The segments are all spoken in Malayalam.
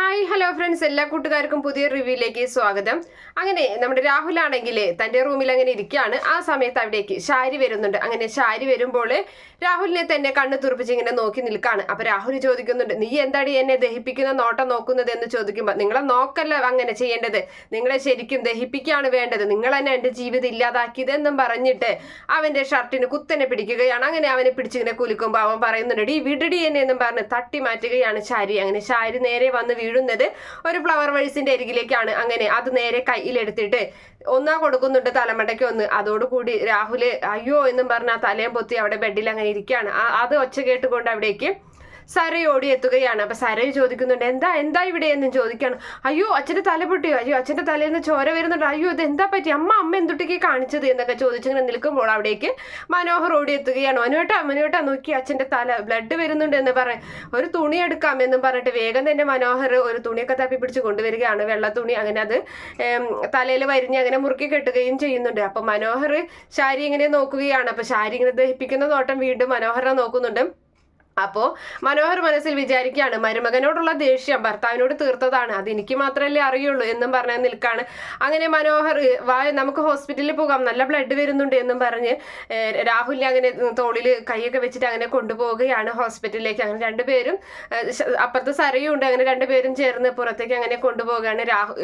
Hi hello friends. എല്ലാ കൂട്ടുകാർക്കും പുതിയ റിവ്യൂയിലേക്ക് സ്വാഗതം. അങ്ങനെ നമ്മുടെ രാഹുൽ ആണെങ്കിൽ തന്റെ റൂമിൽ അങ്ങനെ ഇരിക്കുകയാണ്. ആ സമയത്ത് അവിടേക്ക് ഷാരി വരുന്നുണ്ട്. അങ്ങനെ ഷാരി വരുമ്പോൾ രാഹുലിനെ തന്നെ കണ്ണ് തുറപ്പിച്ച് ഇങ്ങനെ നോക്കി നിൽക്കുകയാണ് അപ്പോൾ രാഹുൽ ചോദിക്കുന്നുണ്ട് നീ എന്താടി എന്നെ ദഹിപ്പിക്കുന്ന നോട്ടം നോക്കുന്നത്? എന്ന് ചോദിക്കുമ്പോൾ നിങ്ങളെ നോക്കല്ല അങ്ങനെ ചെയ്യേണ്ടത്. നിങ്ങളെ ശരിക്കും ദഹിപ്പിക്കുകയാണ് വേണ്ടത്. നിങ്ങൾ തന്നെ എന്റെ ജീവിതം ഇല്ലാതാക്കിയത് എന്നും പറഞ്ഞിട്ട് അവന്റെ ഷർട്ടിന് കുത്തനെ പിടിക്കുകയാണ്. അങ്ങനെ അവനെ പിടിച്ചിങ്ങനെ കുലുക്കുമ്പോൾ അവൻ പറയുന്നുണ്ട് ഈ വിടടി എന്നെ എന്നും പറഞ്ഞ് തട്ടി മാറ്റുകയാണ് ഷാരി അങ്ങനെ ഷാരി നേരെ വന്ന് വീഴുന്നത് ഒരു ഫ്ലവർ വൈസിന്റെ അരികിലേക്കാണ്. അങ്ങനെ അത് നേരെ കയ്യിലെടുത്തിട്ട് ഒന്നാ കൊടുക്കുന്നുണ്ട് തലമുടയ്ക്ക് ഒന്ന്. അതോടുകൂടി രാഹുൽ അയ്യോ എന്നും പറഞ്ഞ ആ തലയും പൊത്തി അവിടെ ബെഡിൽ അങ്ങനെ ഇരിക്കുകയാണ്. അത് ഒച്ച കേട്ടുകൊണ്ട് അവിടേക്ക് സര ഓടി എത്തുകയാണ് അപ്പൊ സര ചോദിക്കുന്നുണ്ട് എന്താ എന്താ ഇവിടെ? എന്ന് ചോദിക്കാണ് അയ്യോ അച്ഛന്റെ തല പൊട്ടിയോ? അയ്യോ അച്ഛന്റെ തലയിൽ നിന്ന് ചോര വരുന്നുണ്ട്. അയ്യോ ഇത് എന്താ പറ്റി? അമ്മ അമ്മ എന്തുട്ടിക്ക് കാണിച്ചത്? എന്നൊക്കെ ചോദിച്ചിങ്ങനെ നിൽക്കുമ്പോൾ അവിടേക്ക് മനോഹർ ഓടി എത്തുകയാണ് മനുവേട്ടാ മനുവേട്ടാ നോക്കി അച്ഛന്റെ തല ബ്ലഡ് വരുന്നുണ്ട് എന്ന് പറയാൻ ഒരു തുണി എടുക്കാം എന്നും പറഞ്ഞിട്ട് വേഗം തന്നെ മനോഹർ ഒരു തുണിയൊക്കെ തപ്പി പിടിച്ച് കൊണ്ടുവരികയാണ്. വെള്ള തുണി അങ്ങനെ അത് തലയിൽ വരിഞ്ഞ് അങ്ങനെ മുറുക്കി കെട്ടുകയും ചെയ്യുന്നുണ്ട്. അപ്പൊ മനോഹർ ശാരി ഇങ്ങനെ നോക്കുകയാണ്. അപ്പൊ ശാരി ഇങ്ങനെ ദഹിപ്പിക്കുന്ന നോട്ടം വീണ്ടും മനോഹരനെ നോക്കുന്നുണ്ട്. അപ്പോ മനോഹർ മനസ്സിൽ വിചാരിക്കുകയാണ് മരുമകനോടുള്ള ദേഷ്യം ഭർത്താവിനോട് തീർത്തതാണ് അത് എനിക്ക് മാത്രമല്ലേ അറിയുള്ളൂ എന്നും പറഞ്ഞ് നിൽക്കാണ്. അങ്ങനെ മനോഹർ വാ നമുക്ക് ഹോസ്പിറ്റലിൽ പോകാം നല്ല ബ്ലഡ് വരുന്നുണ്ട് എന്നും പറഞ്ഞ് രാഹുലിനെ അങ്ങനെ തോളിൽ കൈയൊക്കെ വെച്ചിട്ട് അങ്ങനെ കൊണ്ടുപോവുകയാണ് ഹോസ്പിറ്റലിലേക്ക്. അങ്ങനെ രണ്ടുപേരും അപ്പുറത്ത് സരയും ഉണ്ട് അങ്ങനെ രണ്ടുപേരും ചേർന്ന് പുറത്തേക്ക് അങ്ങനെ കൊണ്ടുപോവുകയാണ് രാഹു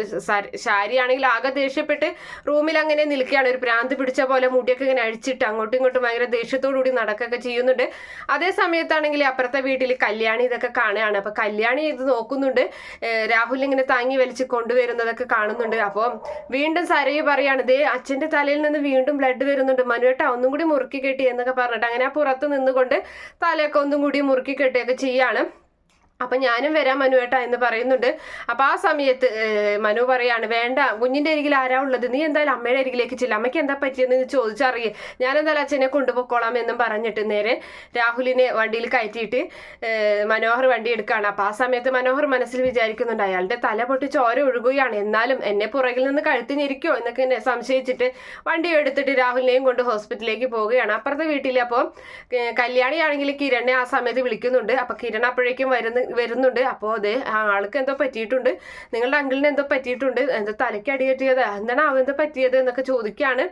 ശാരിയാണെങ്കിൽ ആകെ ദേഷ്യപ്പെട്ട് റൂമിൽ അങ്ങനെ നിൽക്കുകയാണ്. ഒരു പ്രാന്ത് പിടിച്ച പോലെ മുടിയൊക്കെ ഇങ്ങനെ അഴിച്ചിട്ട് അങ്ങോട്ടും ഇങ്ങോട്ടും ഭയങ്കര ദേഷ്യത്തോടു കൂടി നടക്കുകയൊക്കെ ചെയ്യുന്നുണ്ട്. അതേ സമയത്താണെങ്കിൽ അപ്പുറത്തെ വീട്ടിൽ കല്യാണി ഇതൊക്കെ കാണുകയാണ്. അപ്പൊ കല്യാണി ഇത് നോക്കുന്നുണ്ട്. രാഹുൽ ഇങ്ങനെ താങ്ങി വലിച്ച് കൊണ്ടുവരുന്നതൊക്കെ കാണുന്നുണ്ട്. അപ്പോൾ വീണ്ടും സരയു പറയാണ് ദേ അച്ഛന്റെ തലയിൽ നിന്ന് വീണ്ടും ബ്ലഡ് വരുന്നുണ്ട്. മനുവേട്ട ഒന്നും കൂടി മുറുക്കി കെട്ടി എന്നൊക്കെ പറഞ്ഞിട്ട് അങ്ങനെ ആ പുറത്ത് നിന്നുകൊണ്ട് തലയൊക്കെ ഒന്നും കൂടി മുറുക്കി കെട്ടിയൊക്കെ ചെയ്യാണ്. അപ്പൊ ഞാനും വരാം മനുവേട്ട എന്ന് പറയുന്നുണ്ട്. അപ്പൊ ആ സമയത്ത് മനു പറയാണ് വേണ്ട കുഞ്ഞിന്റെ അരികിൽ ആരാ ഉള്ളത്? നീ എന്തായാലും അമ്മയുടെ അരികിലേക്ക് ചെല്ലാം. അമ്മയ്ക്ക് എന്താ പറ്റിയെന്ന് ചോദിച്ചറിയേ. ഞാൻ എന്തായാലും അച്ഛനെ കൊണ്ടുപോയിക്കോളാം എന്നും പറഞ്ഞിട്ട് നേരെ രാഹുലിനെ വണ്ടിയിൽ കയറ്റിയിട്ട് മനോഹർ വണ്ടി എടുക്കുകയാണ് അപ്പൊ ആ സമയത്ത് മനോഹർ മനസ്സിൽ വിചാരിക്കുന്നുണ്ട് അയാളുടെ തല പൊട്ടി ചോര ഒഴുകുകയാണ്. എന്നാലും എന്നെ പുറകിൽ നിന്ന് കഴുത്തിനിരിക്കോ എന്നൊക്കെ എന്നെ സംശയിച്ചിട്ട് വണ്ടി എടുത്തിട്ട് രാഹുലിനെയും കൊണ്ട് ഹോസ്പിറ്റലിലേക്ക് പോവുകയാണ്. അപ്പുറത്തെ വീട്ടിൽ അപ്പോൾ കല്യാണിയാണെങ്കിൽ കിരണിനെ ആ സമയത്ത് വിളിക്കുന്നുണ്ട്. അപ്പൊ കിരൺ അപ്പോഴേക്കും വരുന്ന വരുന്നുണ്ട്. അപ്പോൾ അതെ ആൾക്ക് എന്തോ പറ്റിയിട്ടുണ്ട്. നിങ്ങളുടെ അങ്കിളിന് എന്തോ പറ്റിയിട്ടുണ്ട്. എന്തോ തലയ്ക്ക് അടി കെട്ടിയത്? എന്താണ് എന്തോ പറ്റിയത് എന്നൊക്കെ ചോദിക്കുകയാണ്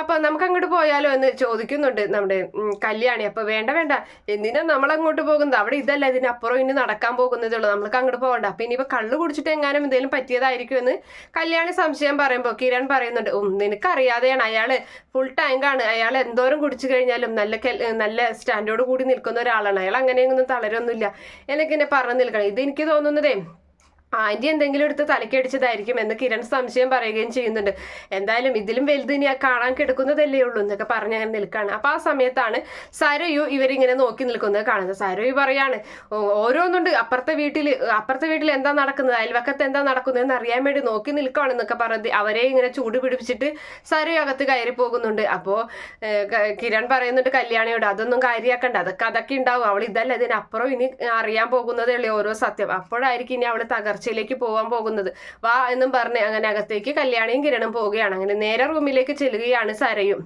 അപ്പൊ നമുക്ക് അങ്ങോട്ട് പോയാലോ എന്ന് ചോദിക്കുന്നുണ്ട് നമ്മുടെ കല്യാണി. അപ്പൊ വേണ്ട വേണ്ട. എന്തിനാ നമ്മൾ അങ്ങോട്ട് പോകുന്നത്? അവിടെ ഇതല്ല ഇതിനപ്പുറം ഇനി നടക്കാൻ പോകുന്നതേ ഉള്ളൂ. നമ്മൾക്ക് അങ്ങോട്ട് പോകണ്ട. അപ്പൊ ഇനിയിപ്പോൾ കള്ളു കുടിച്ചിട്ട് എങ്ങാനും എന്തെങ്കിലും പറ്റിയതായിരിക്കും എന്ന് കല്യാണി സംശയം പറയുമ്പോൾ കിരൺ പറയുന്നുണ്ട്. ഉം നിനക്കറിയാതെയാണ് അയാൾ ഫുൾ ടാങ്കാണ് അയാൾ എന്തോരം കുടിച്ചു കഴിഞ്ഞാലും നല്ല നല്ല സ്റ്റാൻഡോട് കൂടി നിൽക്കുന്ന ഒരാളാണ്. അയാൾ അങ്ങനെയൊന്നും തളരൊന്നുമില്ല. എനിക്കിങ്ങനെ പറഞ്ഞു നിൽക്കണം. ഇത് എനിക്ക് തോന്നുന്നതേ ആന്റി എന്തെങ്കിലും എടുത്ത് തലക്കടിച്ചതായിരിക്കും എന്ന് കിരൺ സംശയം പറയുകയും ചെയ്യുന്നുണ്ട്. എന്തായാലും ഇതിലും വലുത് ഇനി കാണാൻ കിടക്കുന്നതല്ലേ ഉള്ളൂ എന്നൊക്കെ പറഞ്ഞ് അങ്ങനെ നിൽക്കുകയാണ് അപ്പൊ ആ സമയത്താണ് സരയു ഇവരിങ്ങനെ നോക്കി നിൽക്കുന്നത് കാണുന്നത്. സരയു പറയാണ് ഓരോന്നുണ്ട്. അപ്പുറത്തെ വീട്ടിൽ അപ്പുറത്തെ വീട്ടിൽ എന്താ നടക്കുന്നത്? അയൽവക്കത്ത് എന്താ നടക്കുന്നതെന്ന് അറിയാൻ വേണ്ടി നോക്കി നിൽക്കുകയാണെന്നൊക്കെ പറഞ്ഞ് അവരെ ഇങ്ങനെ ചൂട് പിടിപ്പിച്ചിട്ട് സരയു അകത്ത് കയറി പോകുന്നുണ്ട്. അപ്പോൾ കിരൺ പറയുന്നുണ്ട് കല്യാണിയോട് അതൊന്നും കാര്യമാക്കണ്ട അതൊക്കെ അതൊക്കെ ഉണ്ടാവും. അവൾ ഇതല്ല. ഇതിനപ്പുറം ഇനി അറിയാൻ പോകുന്നതേ ഉള്ളൂ. ഓരോ സത്യം. അപ്പോഴായിരിക്കും ഇനി അവൾ തകർച്ചയിലേക്ക് പോകാൻ പോകുന്നത്. വാ എന്നും പറഞ്ഞ് അങ്ങനെ അകത്തേക്ക് കല്യാണിയും കിരണും പോവുകയാണ്. അങ്ങനെ നേരെ റൂമിലേക്ക് ചെല്ലുകയാണ് സരയും.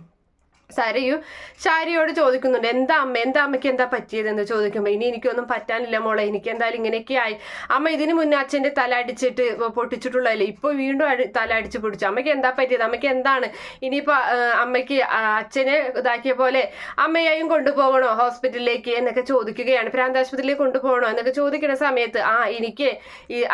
സരയു ശാരിയോട് ചോദിക്കുന്നുണ്ട് എന്താ അമ്മ എന്താ അമ്മയ്ക്ക് എന്താ പറ്റിയതെന്ന് ചോദിക്കുമ്പോൾ ഇനി എനിക്കൊന്നും പറ്റാനില്ല മോളെ എനിക്ക് എന്തായാലും ഇങ്ങനെയൊക്കെ ആയി. അമ്മ ഇതിനു മുന്നേ അച്ഛന്റെ തല അടിച്ചിട്ട് പൊട്ടിച്ചിട്ടുള്ളതല്ലേ ഇപ്പോൾ വീണ്ടും അടി തല അടിച്ച് പൊടിച്ചു അമ്മയ്ക്ക് എന്താ പറ്റിയത്? അമ്മയ്ക്ക് എന്താണ്? ഇനിയിപ്പോൾ അമ്മയ്ക്ക് അച്ഛനെ ഇതാക്കിയ പോലെ അമ്മയെയും കൊണ്ടുപോകണോ ഹോസ്പിറ്റലിലേക്ക് എന്നൊക്കെ ചോദിക്കുകയാണ്. ഭ്രാന്താശുപത്രിയിലേക്ക് കൊണ്ടുപോകണോ എന്നൊക്കെ ചോദിക്കുന്ന സമയത്ത് ആ എനിക്ക്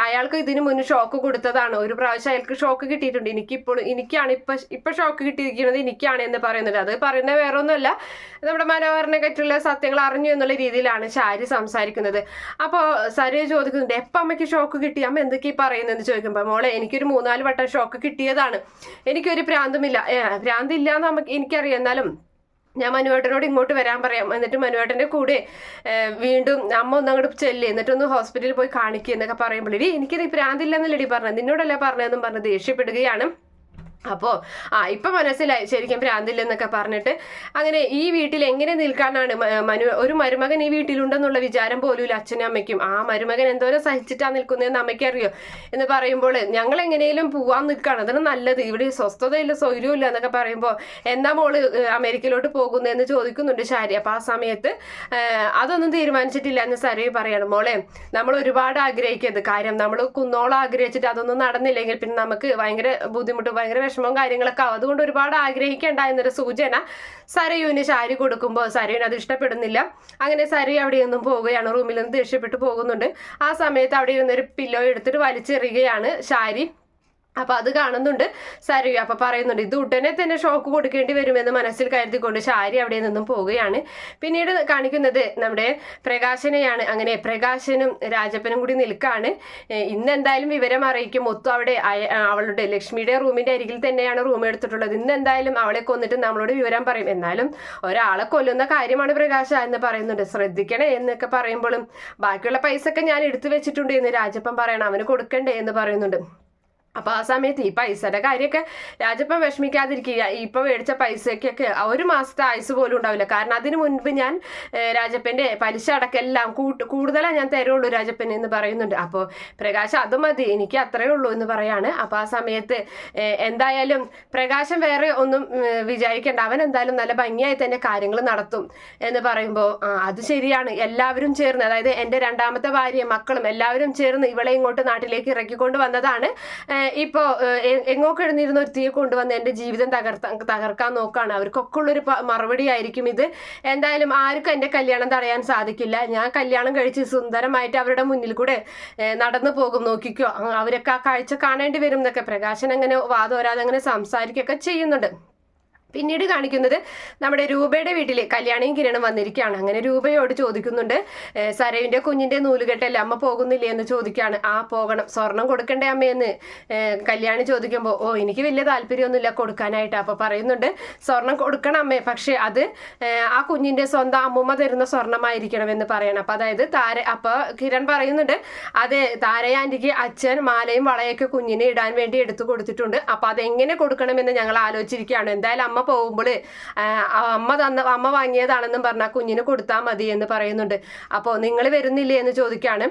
അയാൾക്ക് ഇതിനു മുന്നേ ഷോക്ക് കൊടുത്തതാണ്. ഒരു പ്രാവശ്യം അയാൾക്ക് ഷോക്ക് കിട്ടിയിട്ടുണ്ട്. എനിക്കിപ്പോൾ എനിക്കാണ് ഇപ്പം ഇപ്പം ഷോക്ക് കിട്ടിയിരിക്കുന്നത് എനിക്കാണ് എന്ന് പറയുന്നത് അത് പറയുന്ന വേറെ ഒന്നുമല്ല നമ്മുടെ മനോഹറിനെ പറ്റിയുള്ള സത്യങ്ങൾ അറിഞ്ഞു എന്നുള്ള രീതിയിലാണ് ശാരി സംസാരിക്കുന്നത്. അപ്പോൾ സരി ചോദിക്കുന്നുണ്ട് എപ്പം അമ്മയ്ക്ക് ഷോക്ക് കിട്ടി? അമ്മ എന്തൊക്കെ ഈ പറയുന്നതെന്ന് ചോദിക്കുമ്പോൾ മോളെ എനിക്കൊരു മൂന്നാൽ വട്ടം ഷോക്ക് കിട്ടിയതാണ്. എനിക്കൊരു ഭ്രാന്തുമില്ല ഭ്രാന്തില്ല എന്ന് നമുക്ക് എനിക്കറിയാം. എന്നാലും ഞാൻ മനുവേട്ടനോട് ഇങ്ങോട്ട് വരാൻ പറയാം. എന്നിട്ട് മനുവേട്ടന്റെ കൂടെ വീണ്ടും അമ്മ ഒന്ന് അങ്ങോട്ട് ചെല്ലേ. എന്നിട്ടൊന്ന് ഹോസ്പിറ്റലിൽ പോയി കാണിക്കുക എന്നൊക്കെ പറയുമ്പോൾ ഇടി എനിക്കിത് ഭ്രാന്തില്ലെന്നല്ലടി പറഞ്ഞത്? നിന്നോടല്ലേ പറഞ്ഞതെന്നും പറഞ്ഞ് ദേഷ്യപ്പെടുകയാണ്. അപ്പോൾ ആ ഇപ്പം മനസ്സിലായി. ശരിക്കും ഭ്രാന്തില്ലെന്നൊക്കെ പറഞ്ഞിട്ട് അങ്ങനെ ഈ വീട്ടിൽ എങ്ങനെ നിൽക്കാനാണ് മനു ഒരു മരുമകൻ ഈ വീട്ടിലുണ്ടെന്നുള്ള വിചാരം പോലും അച്ഛനും അമ്മയ്ക്കും. ആ മരുമകൻ എന്തോരം സഹിച്ചിട്ടാ നിൽക്കുന്നതെന്ന് അമ്മയ്ക്ക് അറിയോ എന്ന് പറയുമ്പോൾ ഞങ്ങൾ എങ്ങനെയും പോവാൻ നിൽക്കുകയാണ് അതാണ് നല്ലത്. ഇവിടെ സ്വസ്ഥതയില്ല സൗകര്യമില്ല എന്നൊക്കെ പറയുമ്പോൾ എന്നാ മോൾ അമേരിക്കയിലോട്ട് പോകുന്നതെന്ന് ചോദിക്കുന്നുണ്ട് ശാരി. അപ്പോൾ ആ സമയത്ത് അതൊന്നും തീരുമാനിച്ചിട്ടില്ല എന്ന് സരവി പറയണം. മോളെ നമ്മൾ ഒരുപാട് ആഗ്രഹിക്കരുത്. കാര്യം നമ്മൾ കുന്നോളം ആഗ്രഹിച്ചിട്ട് അതൊന്നും നടന്നില്ലെങ്കിൽ പിന്നെ നമുക്ക് ഭയങ്കര ബുദ്ധിമുട്ട് ഭയങ്കര വിഷമവും കാര്യങ്ങളൊക്കെ ആവും. അതുകൊണ്ട് ഒരുപാട് ആഗ്രഹിക്കേണ്ട എന്നൊരു സൂചന സരയുവിന് ശാരി കൊടുക്കുമ്പോൾ സരയുവിന് അത് ഇഷ്ടപ്പെടുന്നില്ല. അങ്ങനെ സരയു അവിടെ നിന്നും പോവുകയാണ്. റൂമിൽ നിന്ന് ദേഷ്യപ്പെട്ട് പോകുന്നുണ്ട്. ആ സമയത്ത് അവിടെ ഇരുന്നൊരു പില്ലോ എടുത്തിട്ട് വലിച്ചെറിയുകയാണ് ശാരി. അപ്പൊ അത് കാണുന്നുണ്ട് സരയു അപ്പൊ പറയുന്നുണ്ട് ഇത് ഉടനെ തന്നെ ഷോക്ക് കൊടുക്കേണ്ടി വരുമെന്ന് മനസ്സിൽ കരുതിക്കൊണ്ട് ശാരി അവിടെ നിന്നും പോവുകയാണ്. പിന്നീട് കാണിക്കുന്നത് നമ്മുടെ പ്രകാശനെയാണ്. അങ്ങനെ പ്രകാശനും രാജപ്പനും കൂടി നിൽക്കാണ്. ഇന്ന് എന്തായാലും വിവരം അറിയിക്കും. ഒത്തു അവിടെ അവളുടെ ലക്ഷ്മിയുടെ റൂമിന്റെ അരികിൽ തന്നെയാണ് റൂം എടുത്തിട്ടുള്ളത്. ഇന്ന് എന്തായാലും അവളെ കൊന്നിട്ട് നമ്മളോട് വിവരം പറയും. എന്നാലും ഒരാളെ കൊല്ലുന്ന കാര്യമാണ് പ്രകാശ എന്ന് പറയുന്നുണ്ട്. ശ്രദ്ധിക്കണേ എന്നൊക്കെ പറയുമ്പോഴും ബാക്കിയുള്ള പൈസ ഒക്കെ ഞാൻ എടുത്തു വെച്ചിട്ടുണ്ട് എന്ന് രാജപ്പൻ പറയണം. അവന് കൊടുക്കണ്ടേ എന്ന് പറയുന്നുണ്ട്. അപ്പൊ ആ സമയത്ത് ഈ പൈസയുടെ കാര്യമൊക്കെ രാജപ്പൻ വിഷമിക്കാതിരിക്കുക. ഇപ്പൊ മേടിച്ച പൈസയ്ക്കൊക്കെ ഒരു മാസത്തെ ആയുസ് പോലും ഉണ്ടാവില്ല. കാരണം അതിന് മുൻപ് ഞാൻ രാജപ്പന്റെ പലിശ അടക്കെല്ലാം കൂട്ട് കൂടുതലാണ് ഞാൻ തരുള്ളൂ രാജപ്പൻ എന്ന് പറയുന്നുണ്ട്. അപ്പോൾ പ്രകാശ് അത് മതി എനിക്ക് അത്രേ ഉള്ളൂ എന്ന് പറയാണ്. അപ്പൊ ആ സമയത്ത് എന്തായാലും പ്രകാശം വേറെ ഒന്നും വിചാരിക്കേണ്ട. അവൻ എന്തായാലും നല്ല ഭംഗിയായി തന്നെ കാര്യങ്ങൾ നടത്തും എന്ന് പറയുമ്പോൾ അത് ശരിയാണ്. എല്ലാവരും ചേർന്ന് അതായത് എന്റെ രണ്ടാമത്തെ ഭാര്യയും മക്കളും എല്ലാവരും ചേർന്ന് ഇവളെ ഇങ്ങോട്ട് നാട്ടിലേക്ക് ഇറക്കിക്കൊണ്ട് വന്നതാണ് ഇപ്പോ ഏഹ് എ- എങ്ങോ കിടന്നിരുന്ന ഒരു തീയെ കൊണ്ടുവന്ന് എന്റെ ജീവിതം തകർത്ത തകർക്കാൻ നോക്കാണ്. അവർക്കൊക്കെ ഉള്ളൊരു മറുപടി ആയിരിക്കും ഇത്. എന്തായാലും ആർക്കും എന്റെ കല്യാണം തടയാൻ സാധിക്കില്ല. ഞാൻ കല്യാണം കഴിച്ച് സുന്ദരമായിട്ട് അവരുടെ മുന്നിൽ കൂടെ നടന്നു പോകും. നോക്കിക്കോ. അവരൊക്കെ ആ കാഴ്ച കാണേണ്ടി വരും എന്നൊക്കെ പ്രകാശൻ അങ്ങനെ വാദോരാതെ അങ്ങനെ സംസാരിക്കുകയൊക്കെ ചെയ്യുന്നുണ്ട്. പിന്നീട് കാണിക്കുന്നത് നമ്മുടെ രൂപയുടെ വീട്ടിൽ കല്യാണിയും കിരണം വന്നിരിക്കുകയാണ്. അങ്ങനെ രൂപയോട് ചോദിക്കുന്നുണ്ട് സരവിന്റെ കുഞ്ഞിന്റെ നൂലുകെട്ടല്ലേ അമ്മ പോകുന്നില്ലേ? എന്ന് ചോദിക്കുകയാണ്. ആ പോകണം. സ്വർണം കൊടുക്കണ്ടേ അമ്മയെന്ന്? കല്യാണി ചോദിക്കുമ്പോൾ ഓ എനിക്ക് വലിയ താല്പര്യമൊന്നുമില്ല കൊടുക്കാനായിട്ട്. അപ്പോൾ പറയുന്നുണ്ട് സ്വർണം കൊടുക്കണം അമ്മേ. പക്ഷേ അത് ആ കുഞ്ഞിന്റെ സ്വന്തം അമ്മുമ്മ തരുന്ന സ്വർണമായിരിക്കണം എന്ന് പറയണം. അപ്പോൾ അതായത് താര അപ്പോൾ കിരൺ പറയുന്നുണ്ട് അതെ താരയാന്റിക്ക് അച്ഛൻ മാലയും വളയൊക്കെ കുഞ്ഞിനെ ഇടാൻ വേണ്ടി എടുത്തു കൊടുത്തിട്ടുണ്ട്. അപ്പോൾ അതെങ്ങനെ കൊടുക്കണമെന്ന് ഞങ്ങൾ ആലോചിച്ചിരിക്കുകയാണ്. എന്തായാലും അമ്മ പോകുമ്പോൾ അമ്മ തന്ന അമ്മ വാങ്ങിയതാണെന്നും പറഞ്ഞാൽ കുഞ്ഞിന് കൊടുത്താൽ മതി എന്ന് പറയുന്നുണ്ട്. അപ്പോൾ നിങ്ങൾ വരുന്നില്ലേ എന്ന് ചോദിക്കുകയാണ്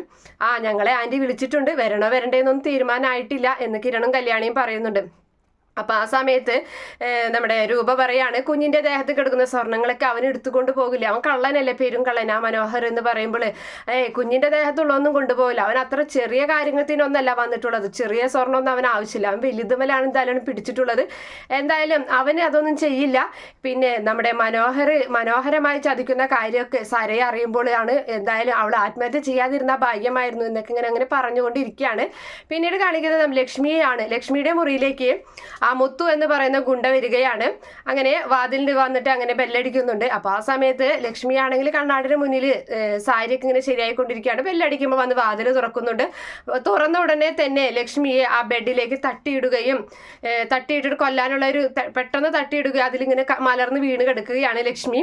ആ ഞങ്ങളെ ആന്റി വിളിച്ചിട്ടുണ്ട്. വരണോ വരണ്ടേന്നൊന്നും തീരുമാനമായിട്ടില്ല എന്ന് കിരണും കല്യാണിയും പറയുന്നുണ്ട്. അപ്പൊ ആ സമയത്ത് നമ്മുടെ രൂപ പറയാണ് കുഞ്ഞിന്റെ ദേഹത്ത് കിടക്കുന്ന സ്വർണങ്ങളൊക്കെ അവൻ എടുത്തുകൊണ്ട് പോകില്ല. അവൻ കള്ളനല്ലേ പേരും കള്ളൻ. ആ മനോഹർ എന്ന് പറയുമ്പോൾ കുഞ്ഞിന്റെ ദേഹത്തുള്ളൊന്നും കൊണ്ടുപോകില്ല. അവൻ അത്ര ചെറിയ കാര്യത്തിനൊന്നല്ല വന്നിട്ടുള്ളത്. ചെറിയ സ്വർണമൊന്നും അവൻ ആവശ്യമില്ല. അവൻ വലുതുമലാണ് എന്തായാലും പിടിച്ചിട്ടുള്ളത്. എന്തായാലും അവന് അതൊന്നും ചെയ്യില്ല. പിന്നെ നമ്മുടെ മനോഹർ മനോഹരമായി ചതിക്കുന്ന കാര്യമൊക്കെ സരയെ അറിയുമ്പോഴാണ് എന്തായാലും അവൾ ആത്മഹത്യ ചെയ്യാതിരുന്ന ഭാഗ്യമായിരുന്നു എന്നൊക്കെ ഇങ്ങനെ അങ്ങനെ പറഞ്ഞുകൊണ്ടിരിക്കുകയാണ്. പിന്നീട് കാണിക്കുന്നത് ലക്ഷ്മിയെയാണ്. ലക്ഷ്മിയുടെ മുറിയിലേക്ക് ആ മുത്തു എന്ന് പറയുന്ന ഗുണ്ട വരികയാണ്. അങ്ങനെ വാതിലിൽ വന്നിട്ട് അങ്ങനെ ബെല്ലടിക്കുന്നുണ്ട്. അപ്പൊ ആ സമയത്ത് ലക്ഷ്മി ആണെങ്കിൽ കണ്ണാടിന് മുന്നിൽ സാരിയൊക്കെ ഇങ്ങനെ ശരിയായിക്കൊണ്ടിരിക്കുകയാണ്. ബെല്ലടിക്കുമ്പോൾ വന്ന് വാതിൽ തുറക്കുന്നുണ്ട്. തുറന്ന ഉടനെ തന്നെ ലക്ഷ്മിയെ ആ ബെഡിലേക്ക് തട്ടിയിടുകയും തട്ടിയിട്ടിട്ട് കൊല്ലാനുള്ള ഒരു പെട്ടെന്ന് തട്ടിയിടുകയും അതിലിങ്ങനെ മലർന്ന് വീണ് കിടക്കുകയാണ് ലക്ഷ്മി.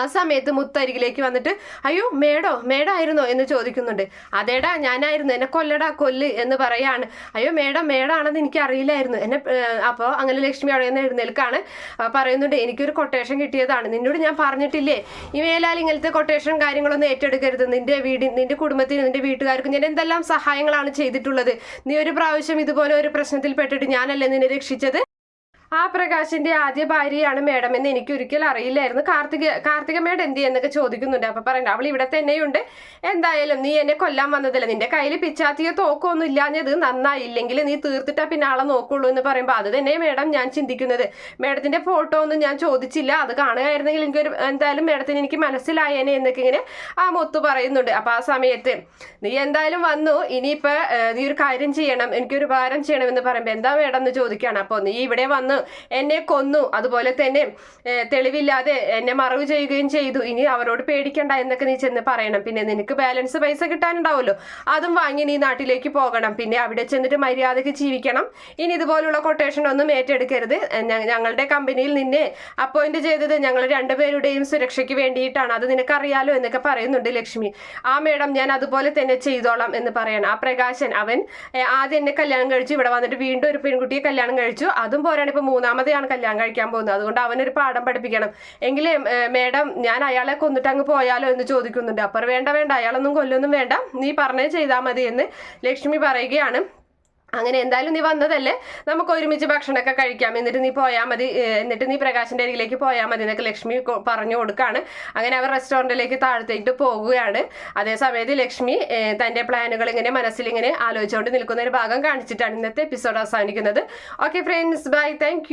ആ സമയത്ത് മുത്തരികിലേക്ക് വന്നിട്ട് അയ്യോ മേടോ മേടായിരുന്നോ? എന്ന് ചോദിക്കുന്നുണ്ട്. അതേടാ ഞാനായിരുന്നു. എന്നെ കൊല്ലടാ കൊല്ല് എന്ന് പറയാണ്. അയ്യോ മേഡം മേടാണെന്ന് എനിക്ക് അറിയില്ലായിരുന്നു എന്നെ അപ്പോൾ അങ്ങനെ ലക്ഷ്മി അവിടെ നിന്ന് എഴുന്നേൽക്കാണ്. പറയുന്നുണ്ട് എനിക്കൊരു കൊട്ടേഷൻ കിട്ടിയതാണ്. നിന്നോട് ഞാൻ പറഞ്ഞിട്ടില്ലേ? ഈ മേലാൽ ഇങ്ങനത്തെ കൊട്ടേഷൻ കാര്യങ്ങളൊന്നും ഏറ്റെടുക്കരുത്. നിന്റെ വീടി നിന്റെ കുടുംബത്തിന് നിന്റെ വീട്ടുകാർക്കും ഞാൻ എന്തെല്ലാം സഹായങ്ങളാണ് ചെയ്തിട്ടുള്ളത്? നീ ഒരു പ്രാവശ്യം ഇതുപോലെ ഒരു പ്രശ്നത്തിൽ പെട്ടിട്ട് ഞാനല്ലേ നിന്നെ രക്ഷിച്ചത്? ആ പ്രകാശിന്റെ ആദ്യ ഭാര്യയാണ് മേഡം എന്ന് എനിക്ക് ഒരിക്കലും അറിയില്ലായിരുന്നു. കാർത്തിക കാർത്തിക മേഡം എന്ത് എന്നൊക്കെ ചോദിക്കുന്നുണ്ട്. അപ്പൊ പറയണ്ട അവൾ ഇവിടെ തന്നെയുണ്ട്. എന്തായാലും നീ എന്നെ കൊല്ലാൻ വന്നതല്ല? നിന്റെ കയ്യിൽ പിച്ചാത്തിയോ തോക്കോ ഒന്നും ഇല്ലാഞ്ഞത് നന്നായില്ലെങ്കിൽ നീ തീർത്തിട്ടാ പിന്നെ ആളെ നോക്കുള്ളൂ എന്ന് പറയുമ്പോൾ അത് തന്നെ മേഡം ഞാൻ ചിന്തിക്കുന്നത്. മേഡത്തിന്റെ ഫോട്ടോ ഒന്നും ഞാൻ ചോദിച്ചില്ല. അത് കാണുകയായിരുന്നെങ്കിൽ എനിക്കൊരു എന്തായാലും മേഡത്തിന് എനിക്ക് മനസ്സിലായേനെ എന്നൊക്കെ ഇങ്ങനെ ആ മുത്തു പറയുന്നുണ്ട്. അപ്പൊ ആ സമയത്ത് നീ എന്തായാലും വന്നു. ഇനിയിപ്പോ നീ ഒരു കാര്യം ചെയ്യണം. എനിക്കൊരു ഉപകാരം ചെയ്യണം എന്ന് പറയുമ്പോൾ എന്താ മേഡം എന്ന് ചോദിക്കുകയാണ്. അപ്പോൾ നീ ഇവിടെ വന്ന് എന്നെ കൊന്നു. അതുപോലെ തന്നെ തെളിവില്ലാതെ എന്നെ മറവ് ചെയ്യുകയും ചെയ്തു. ഇനി അവരോട് പേടിക്കണ്ട എന്നൊക്കെ നീ ചെന്ന് പറയണം. പിന്നെ നിനക്ക് ബാലൻസ് പൈസ കിട്ടാനുണ്ടാവുമല്ലോ. അതും വാങ്ങി നീ നാട്ടിലേക്ക് പോകണം. പിന്നെ അവിടെ ചെന്നിട്ട് മര്യാദയ്ക്ക് ജീവിക്കണം. ഇനി ഇതുപോലുള്ള കൊട്ടേഷൻ ഒന്നും ഏറ്റെടുക്കരുത്. ഞങ്ങളുടെ കമ്പനിയിൽ നിന്നെ അപ്പോയിന്റ് ചെയ്തത് ഞങ്ങൾ രണ്ടുപേരുടെയും സുരക്ഷയ്ക്ക് വേണ്ടിയിട്ടാണ്. അത് നിനക്കറിയാലോ എന്നൊക്കെ പറയുന്നുണ്ട് ലക്ഷ്മി. ആ മേഡം ഞാൻ അതുപോലെ തന്നെ ചെയ്തോളാം എന്ന് പറയണം. ആ പ്രകാശൻ അവൻ ആദ്യം എന്നെ കല്യാണം കഴിച്ചു. ഇവിടെ വന്നിട്ട് വീണ്ടും ഒരു പെൺകുട്ടിയെ കല്യാണം കഴിച്ചു. അതും പോരാണ് ഇപ്പൊ മൂന്നാമതെയാണ് കല്യാണം കഴിക്കാൻ പോകുന്നത്. അതുകൊണ്ട് അവനൊരു പാഠം പഠിപ്പിക്കണം. എങ്കിലേ മേഡം ഞാൻ അയാളെ കൊന്നിട്ട് അങ്ങ് പോയാലോ എന്ന് ചോദിക്കുന്നുണ്ട്. അപ്പർ വേണ്ട വേണ്ട അയാളൊന്നും കൊല്ലൊന്നും വേണ്ട. നീ പറഞ്ഞേ ചെയ്താൽ മതി എന്ന് ലക്ഷ്മി പറയുകയാണ്. അങ്ങനെ എന്തായാലും നീ വന്നതല്ലേ? നമുക്ക് ഒരുമിച്ച് ഭക്ഷണമൊക്കെ കഴിക്കാം. എന്നിട്ട് നീ പോയാൽ മതി. എന്നിട്ട് നീ പ്രകാശിന്റെ അരികിലേക്ക് പോയാൽ മതി എന്നൊക്കെ ലക്ഷ്മി പറഞ്ഞു കൊടുക്കാണ്. അങ്ങനെ അവർ റെസ്റ്റോറന്റിലേക്ക് താഴത്തേക്ക് പോവുകയാണ് അതേ സമയത്ത് ലക്ഷ്മി തന്റെ പ്ലാനുകൾ ഇങ്ങനെ മനസ്സിൽ ഇങ്ങനെ ആലോചിച്ചുകൊണ്ട് നിൽക്കുന്ന ഒരു ഭാഗം കാണിച്ചിട്ടാണ് ഇന്നത്തെ എപ്പിസോഡ് അവസാനിക്കുന്നത്. Okay friends bye thank